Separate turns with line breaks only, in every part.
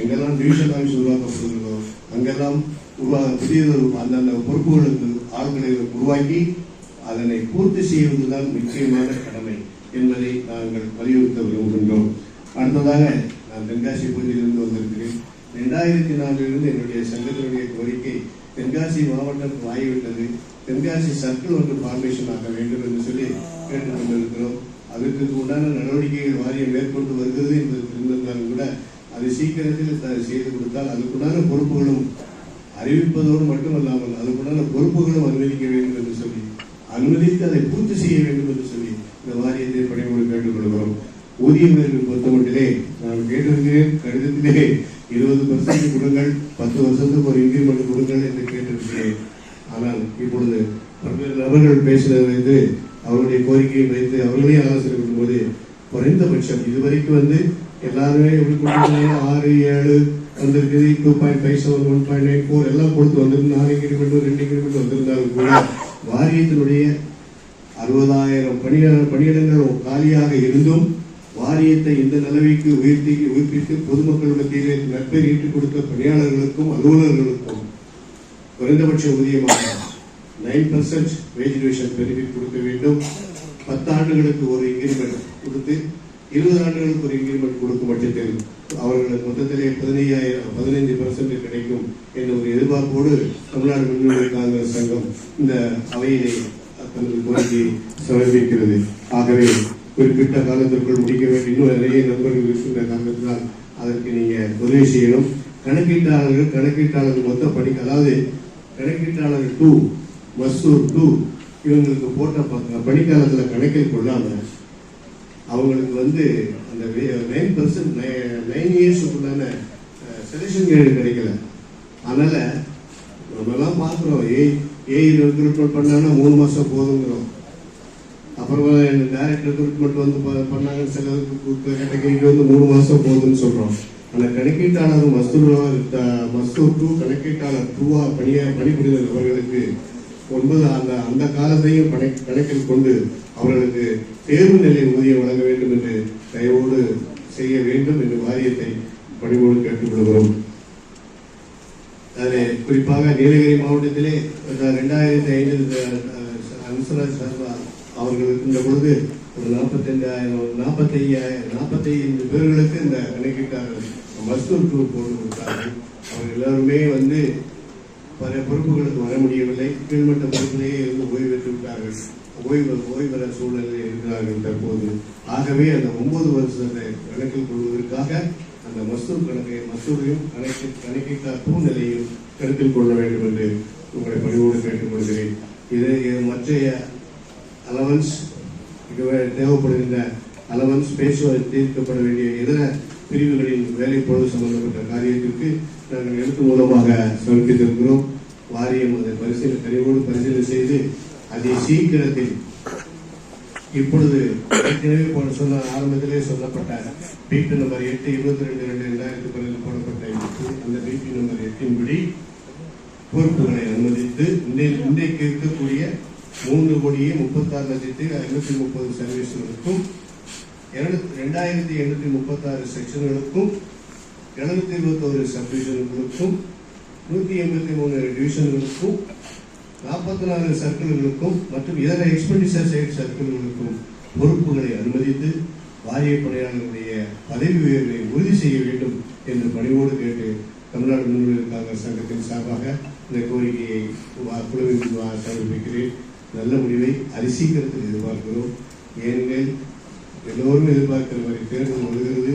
எங்கெல்லாம் division office உருவாக்கப்படுகிறதோ அங்கெல்லாம் உருவா புதியதொரு அந்தந்த பொறுப்புகளுக்கு ஆளுநரை உருவாக்கி அதனை பூர்த்தி செய்வதுதான் நிச்சயமான கடமை என்பதை நாங்கள் வலியுறுத்த விரும்புகின்றோம். அடுத்ததாக நான் தென்காசி பகுதியிலிருந்து வந்திருக்கிறேன். ரெண்டாயிரத்தி நாலிலிருந்து என்னுடைய சங்கத்தினுடைய கோரிக்கை தென்காசி மாவட்டம் ஆகிவிட்டது தென்காசி சர்க்கிள் ஒன்று ஃபார்மேஷன் ஆக வேண்டும் என்று சொல்லி கேட்டுக் கொண்டிருக்கிறோம் அதற்கு உண்டான நடவடிக்கைகள் வாரியம் மேற்கொண்டு வருகிறது என்பது தெரிந்திருந்தாலும் கூட அது சீக்கிரத்தில் செய்து கொடுத்தால் அதுக்குண்டான பொறுப்புகளும் அறிவிப்பதோடு மட்டுமல்லாமல் அதுக்குண்டான பொறுப்புகளும் அனுமதிக்க வேண்டும் என்று சொல்லி அனுமதித்து அதை பூர்த்தி செய்ய வேண்டும் என்று சொல்லி இந்த வாரியத்தை பணிபோடு கேட்டுக்கொள்கிறோம் ஊதிய உயர்வை பொறுத்தமட்டிலே நான் கேட்டிருக்கிறேன் கடிதத்திலே இருபது பர்சன்ட் கொடுங்கள் பத்து வருஷத்துக்கு ஒரு இன்க்ரிமெண்ட் கொடுங்கள் என்று கேட்டிருக்கிறேன். ஆனால் இப்பொழுது பல்வேறு நபர்கள் பேசினதை வைத்து அவருடைய கோரிக்கையை வைத்து அவர்களையும் ஆலோசனை கொடுக்கும்போது குறைந்தபட்சம் இதுவரைக்கும் வந்து எல்லாருமே எப்படி ஆறு ஏழு வந்திருக்குது two point five seven one point nine four எல்லாம் கொடுத்து வந்திருந்து நாலு இன்கிரிமெண்ட் ரெண்டு இன்கிரிமெண்ட் வந்திருந்தாலும் கூட வாரியத்தினுடைய அறுபதாயிரம் பணியாளர் பணியிடங்கள் காலியாக இருந்தும் வாரியத்தை இந்த நிலவைக்கு உயர்த்தி உயிர்ப்பித்து பொதுமக்களுடைய மத்தியிலே நற்பெயர் ஈட்டுக் கொடுத்த பணியாளர்களுக்கும் அலுவலர்களுக்கும் குறைந்தபட்ச ஊதியமாக nine percent wage revision benefit கொடுக்க வேண்டும். பத்து ஆண்டுகளுக்கு ஒரு இன்கிரிமெண்ட் கொடுத்து இருபது ஆண்டுகளுக்கு ஒரு இன்கிரிமெண்ட் கொடுக்கும் பட்சத்தில் அவர்களுக்கு மொத்தத்திலே பதினையாயிரம் பதினைந்து பர்சன்ட் கிடைக்கும் என்ற ஒரு எதிர்பார்ப்போடு தமிழ்நாடு முன்னணி காங்கிரஸ் சங்கம் இந்த அவையிலே தனது கோரிக்கையை சமர்ப்பிக்கிறது. ஆகவே குறிப்பிட்ட காலத்திற்குள் முடிக்க வேண்டும். இன்னும் நிறைய நண்பர்கள் இருக்கின்ற காரணத்தினால் அதற்கு நீங்க உதவி செய்யணும். கணக்கீட்டாளர்கள் கணக்கீட்டாளர்கள் மொத்த பணி அதாவது கணக்கீட்டாளர் டூ மசூர் டூ இவங்களுக்கு போட்ட பணிக்காலத்தில் கணக்கில் கொள்ளாம அவங்களுக்கு வந்து அந்த நைன் பர்சன்ட் நைன் இயர்ஸுக்குள்ளான செலெக்ஷன் கிரேடு கிடைக்கல. அதனால் நம்மலாம் பார்க்குறோம் ஏ ஏஐ ரெக்ரூட்மெண்ட் பண்ணாங்கன்னா மூணு மாதம் போதுங்கிறோம். அப்புறமா டைரக்ட் ரெக்ரூட்மெண்ட் வந்து ப- பண்ணாங்க. சில கணக்கீட்டு வந்து மூணு மாதம் போதுன்னு சொல்கிறோம் அந்த கணக்கீட்டாளர் மஸ்தூர் மஸ்தூர் டூ கணக்கீட்டாளர் டூவாக பணியாக பணிபுரிதல் அவர்களுக்கு ஒன்பது அந்த அந்த காலத்தையும் படை கணக்கில் கொண்டு அவர்களுக்கு தேர்வு நிலை ஊதியம் வழங்க வேண்டும் என்று தயவோடு செய்ய வேண்டும் என்று வாரியத்தை பணிவோடு கேட்டுக்கொள்கிறோம். அதில் குறிப்பாக நீலகிரி மாவட்டத்திலே ரெண்டாயிரத்தி ஐந்தில் அன்சராஜ் சர்மா அவர்கள் இருக்கின்ற பொழுது ஒரு நாற்பத்தி ஐந்தாயிரம் நாற்பத்தி ஐயாயிரம் நாற்பத்தி ஐந்து பேர்களுக்கு இந்த கணக்கீட்டாளர் மஸ்தூர் டூர் போட்டு கொடுத்தார்கள். அவர் எல்லாருமே வந்து பல பொறுப்புகளுக்கு வர முடியவில்லை. கீழ்மட்ட பொறுப்பிலேயே இருந்து ஓய்வு பெற்று விட்டார்கள். ஓய்வு ஓய்வு பெற சூழ்நிலையில் இருக்கிறார்கள் தற்போது. ஆகவே அந்த ஒன்பது வருஷத்தை கணக்கில் கொள்வதற்காக அந்த மசூர் கணக்கை மசூரையும் கணக்கு கணக்கிட்ட சூழ்நிலையும் கருத்தில் கொள்ள வேண்டும் என்று உங்களை பணிவோடு கேட்டுக்கொள்கிறேன். இது இது மற்றைய அலவன்ஸ் இது தேவைப்படுகின்ற அலவன்ஸ் பேசுவது தீர்க்கப்பட வேண்டிய இதர பிரிவுகளின் வேலை பொழுது சம்பந்தப்பட்ட காரியத்திற்கு நாங்கள் எழுத்து மூலமாக சமர்ப்பித்திருக்கிறோம். வாரியம் அதை பரிசீலனை கனிவோடு பரிசீலனை செய்து அதை சீக்கிரத்தில் இப்பொழுது ஏற்கனவே போன சொன்ன ஆரம்பத்திலே சொல்லப்பட்ட பிபி நம்பர் எட்டு இருபத்தி ரெண்டு ரெண்டு ரெண்டாயிரத்தி பதினெட்டு போடப்பட்ட அந்த பிபி நம்பர் எட்டின்படி பொறுப்புகளை அனுமதித்து இன்றைக்கு இருக்கக்கூடிய மூன்று கோடியே முப்பத்தாறு லட்சத்தி ஐநூற்றி முப்பது சர்வீஸ்களுக்கும் ரெண்டாயிரத்தி எண்ணூத்தி முப்பத்தாறு செக்ஷன்களுக்கும் எழுநூத்தி இருபத்தோரு சப்டிவிஷன்களுக்கும் நூத்தி எண்பத்தி மூணு டிவிஷன்களுக்கும் நாற்பத்தி நாலு சர்க்கிள்களுக்கும் மற்றும் இதர எக்ஸ்பெண்டிச்சர் சைட் சர்க்கிள்களுக்கும் பொறுப்புகளை அனுமதித்து வாரிய பணியாளர்களுடைய பதவி உயர்வை உறுதி செய்ய வேண்டும் என்று பணிவோடு கேட்டு தமிழ்நாடு முன்னணி காங்கிரஸ் சங்கத்தின் சார்பாக இந்த கோரிக்கையை குழுவின் சமர்ப்பிக்கிறேன். நல்ல முடிவை அரிசீக்கிரத்தில் எதிர்பார்க்கிறோம். ஏனெனில் எல்லோரும் எதிர்பார்க்கிற மாதிரி தேர்தல் வருகிறது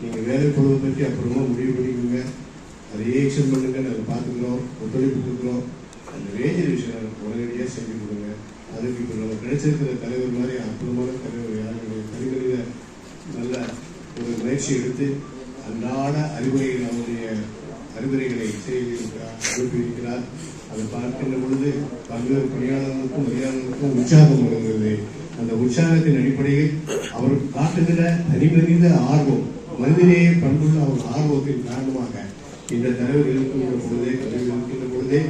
நீங்கள் வேலை பொழுது பற்றி அப்புறமா முடிவு பண்ணிக்கோங்க. அதை ஏக்ஷன் பண்ணுங்க. நாங்கள் பார்த்துக்கிறோம். ஒத்துழைப்பு கொடுக்குறோம். அந்த வேஜ் ரிவிஷனை உடனடியாக செஞ்சு கொடுங்க. அதுக்கு இப்போ நம்ம கிடைச்சிருக்கிற தலைவர் மாதிரி அற்புதமான தலைவர் யாருடைய கிடையாது. தனிமனித நல்ல ஒரு முயற்சி எடுத்து அன்றாட அறிவுரைகள் அவருடைய அறிவுரைகளை செய்திருக்கிறார் அனுப்பியிருக்கிறார். அதை பார்க்கின்ற பொழுது பல்வேறு பணியாளர்களுக்கும் பணியாளர்களுக்கும் உற்சாகம் வருகிறது அந்த உற்சாகத்தின் அடிப்படையில் அவர் காட்டுகிற தனிமனித ஆர்வம் மனிதநேய பண்புள்ள அவர் ஆர்வத்தின் காரணமாக இந்த தலைவர் இருக்கின்ற பொழுதே தலைவர் இருக்கின்ற பொழுதே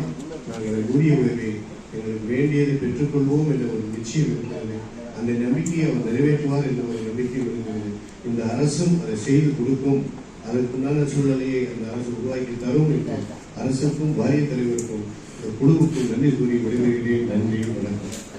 நாங்கள் உரிய உதவி எங்களுக்கு வேண்டியதை பெற்றுக்கொள்வோம் என்ற ஒரு நிச்சயம் இருக்கிறது. அந்த நம்பிக்கையை அவர் நிறைவேற்றுவார் என்ற ஒரு நம்பிக்கை இருக்கிறது. இந்த அரசும் அதை செய்து கொடுக்கும். அதற்குண்டான சூழ்நிலையை அந்த அரசு உருவாக்கி தரும் என்று அரசுக்கும் வாரிய தலைவருக்கும் குழுவுக்கும் நன்றி கூறி விடைபெறுகிறேன். நன்றி வணக்கம்.